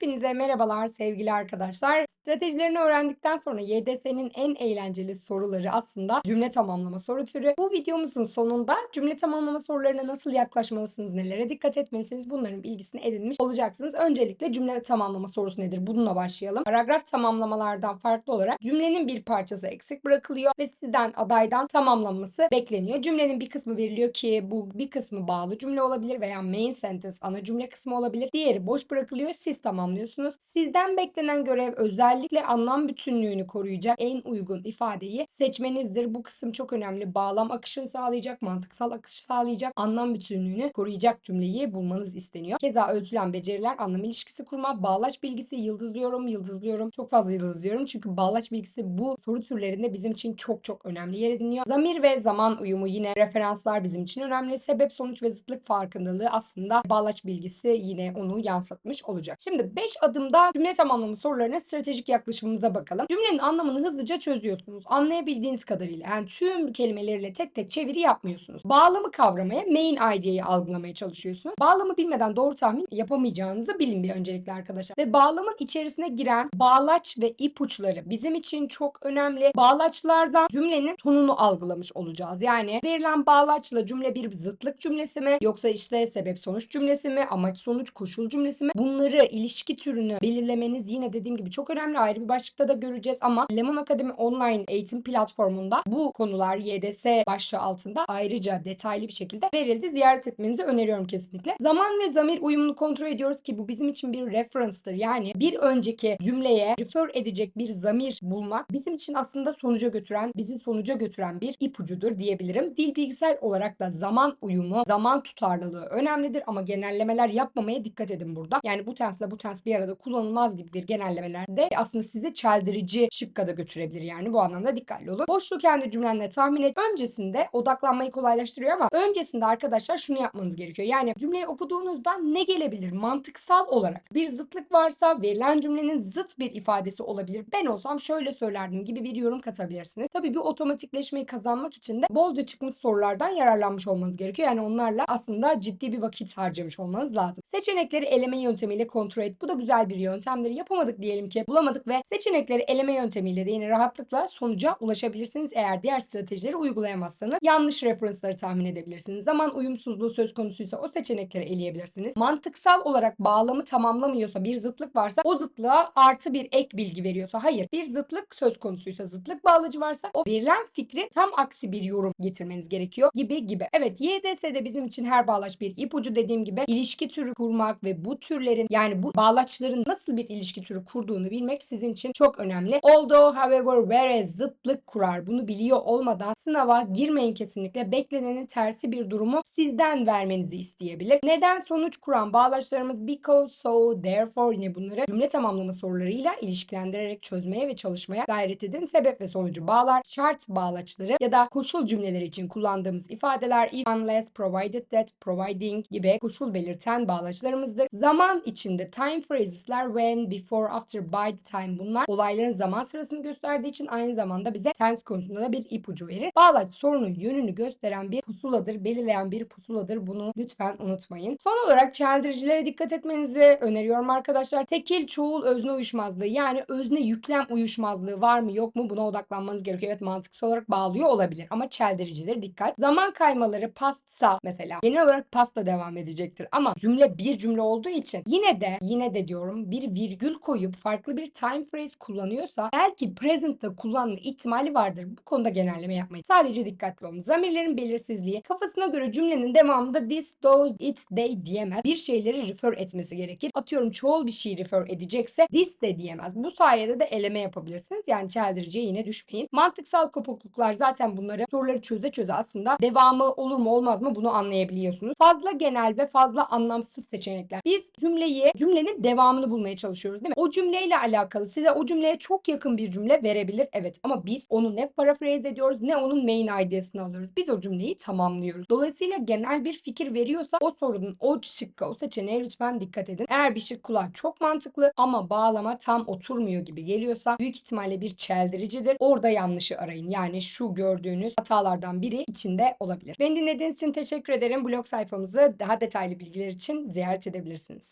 Hepinize merhabalar sevgili arkadaşlar. Stratejilerini öğrendikten sonra YDS'nin en eğlenceli soruları aslında cümle tamamlama soru türü. Bu videomuzun sonunda cümle tamamlama sorularına nasıl yaklaşmalısınız, nelere dikkat etmelisiniz bunların bilgisini edinmiş olacaksınız. Öncelikle cümle tamamlama sorusu nedir? Bununla başlayalım. Paragraf tamamlamalardan farklı olarak cümlenin bir parçası eksik bırakılıyor ve sizden adaydan tamamlanması bekleniyor. Cümlenin bir kısmı veriliyor ki bu bir kısmı bağlı cümle olabilir veya main sentence ana cümle kısmı olabilir. Diğeri boş bırakılıyor. Siz tamamlıyorsunuz. Sizden beklenen görev özellikle anlam bütünlüğünü koruyacak en uygun ifadeyi seçmenizdir. Bu kısım çok önemli. Bağlam akışını sağlayacak, mantıksal akış sağlayacak, anlam bütünlüğünü koruyacak cümleyi bulmanız isteniyor. Keza ölçülen beceriler anlam ilişkisi kurma, bağlaç bilgisi yıldızlıyorum, yıldızlıyorum. Çok fazla yıldızlıyorum çünkü bağlaç bilgisi bu soru türlerinde bizim için çok çok önemli yer ediniyor. Zamir ve zaman uyumu yine referanslar bizim için önemli. Sebep, sonuç ve zıtlık farkındalığı aslında bağlaç bilgisi yine onu yansıtmış olacak. Şimdi 5 adımda cümle tamamlama sorularına stratejik yaklaşımımıza bakalım. Cümlenin anlamını hızlıca çözüyorsunuz. Anlayabildiğiniz kadarıyla. Yani tüm kelimeleriyle tek tek çeviri yapmıyorsunuz. Bağlamı kavramaya, main idea'yı algılamaya çalışıyorsunuz. Bağlamı bilmeden doğru tahmin yapamayacağınızı bilin bir öncelikle arkadaşlar. Ve bağlamın içerisine giren bağlaç ve ipuçları bizim için çok önemli. Bağlaçlardan cümlenin tonunu algılamış olacağız. Yani verilen bağlaçla cümle bir zıtlık cümlesi mi yoksa işte sebep sonuç cümlesi mi, amaç sonuç koşul cümlesi mi? Bunları ilişki türünü belirlemeniz yine dediğim gibi çok önemli. Ayrı bir başlıkta da göreceğiz ama Lemon Akademi online eğitim platformunda bu konular YDS başlığı altında ayrıca detaylı bir şekilde verildi. Ziyaret etmenizi öneriyorum kesinlikle. Zaman ve zamir uyumunu kontrol ediyoruz ki bu bizim için bir reference'tır. Yani bir önceki cümleye refer edecek bir zamir bulmak bizim için aslında sonuca götüren, bizi sonuca götüren bir ipucudur diyebilirim. Dil bilgisayar olarak da zaman uyumu, zaman tutarlılığı önemlidir ama genellemeler yapmamaya dikkat edin burada. Yani bu tensle bu tens bir arada kullanılmaz gibi bir genellemelerde aslında sizi çeldirici şıkka da götürebilir. Yani bu anlamda dikkatli olun. Boşluğu kendi cümlenle tahmin et. Öncesinde odaklanmayı kolaylaştırıyor ama öncesinde arkadaşlar şunu yapmanız gerekiyor. Yani cümleyi okuduğunuzda ne gelebilir mantıksal olarak? Bir zıtlık varsa verilen cümlenin zıt bir ifadesi olabilir. Ben olsam şöyle söylerdim gibi bir yorum katabilirsiniz. Tabii bir otomatikleşmeyi kazanmak için de bolca çıkmış sorulardan yararlanmış olmanız gerekiyor. Yani onlarla aslında ciddi bir vakit harcamış olmanız lazım. Seçenekleri eleme yöntemiyle kontrol et. Bu da güzel bir yöntemdir. Yapamadık diyelim ki bulamadık ve seçenekleri eleme yöntemiyle de yine rahatlıkla sonuca ulaşabilirsiniz. Eğer diğer stratejileri uygulayamazsanız yanlış referansları tahmin edebilirsiniz. Zaman uyumsuzluğu söz konusuysa o seçenekleri eleyebilirsiniz. Mantıksal olarak bağlamı tamamlamıyorsa bir zıtlık varsa o zıtlığa artı bir ek bilgi veriyorsa hayır bir zıtlık söz konusuysa zıtlık bağlacı varsa o verilen fikri tam aksi bir yorum getirmeniz gerekiyor gibi gibi. Evet YDS'de bizim için her bağlaç bir ipucu dediğim gibi ilişki türü kurmak ve bu türlerin yani bu bağlaçların nasıl bir ilişki türü kurduğunu bilmek sizin için çok önemli. Although, however, whereas zıtlık kurar. Bunu biliyor olmadan sınava girmeyin kesinlikle. Beklenenin tersi bir durumu sizden vermenizi isteyebilir. Neden sonuç kuran bağlaçlarımız because, so, therefore yine bunları cümle tamamlama sorularıyla ilişkilendirerek çözmeye ve çalışmaya gayret edin. Sebep ve sonucu bağlar, şart bağlaçları ya da koşul cümleleri için kullandığımız ifadeler if, unless, provided that, providing gibi koşul belirten bağlaçlarımızdır. Zaman içinde time phrases'ler when, before, after, by time bunlar olayların zaman sırasını gösterdiği için aynı zamanda bize tense konusunda da bir ipucu verir. Bağlaç sorunun yönünü gösteren bir pusuladır, belirleyen bir pusuladır. Bunu lütfen unutmayın. Son olarak çeldiricilere dikkat etmenizi öneriyorum arkadaşlar. Tekil, çoğul, özne uyuşmazlığı yani özne yüklem uyuşmazlığı var mı yok mu buna odaklanmanız gerekiyor. Evet mantıksal olarak bağlıyor olabilir ama çeldiricileri dikkat. Zaman kaymaları pastsa mesela genel olarak pasta devam edecektir ama cümle bir cümle olduğu için yine de yine de diyorum bir virgül koyup farklı bir time phrase kullanıyorsa belki present'ta kullanma ihtimali vardır. Bu konuda genelleme yapmayın. Sadece dikkatli olun. Zamirlerin belirsizliği kafasına göre cümlenin devamında this, those, it, they diyemez. Bir şeyleri refer etmesi gerekir. Atıyorum çoğul bir şey refer edecekse this de diyemez. Bu sayede de eleme yapabilirsiniz. Yani çeldiriciye yine düşmeyin. Mantıksal kopukluklar zaten bunları soruları çöze çöze aslında devamı olur mu olmaz mı bunu anlayabiliyorsunuz. Fazla genel ve fazla anlamsız seçenekler. Biz cümleyi cümlenin devamını bulmaya çalışıyoruz değil mi? O cümleyle alakalı size o cümleye çok yakın bir cümle verebilir evet ama biz onu ne paraphrase ediyoruz ne onun main ideasını alıyoruz. Biz o cümleyi tamamlıyoruz. Dolayısıyla genel bir fikir veriyorsa o sorunun o şıkka o seçeneğe lütfen dikkat edin. Eğer bir şık kulağa çok mantıklı ama bağlama tam oturmuyor gibi geliyorsa büyük ihtimalle bir çeldiricidir. Orada yanlışı arayın. Yani şu gördüğünüz hatalardan biri içinde olabilir. Beni dinlediğiniz için teşekkür ederim. Blog sayfamızı daha detaylı bilgiler için ziyaret edebilirsiniz.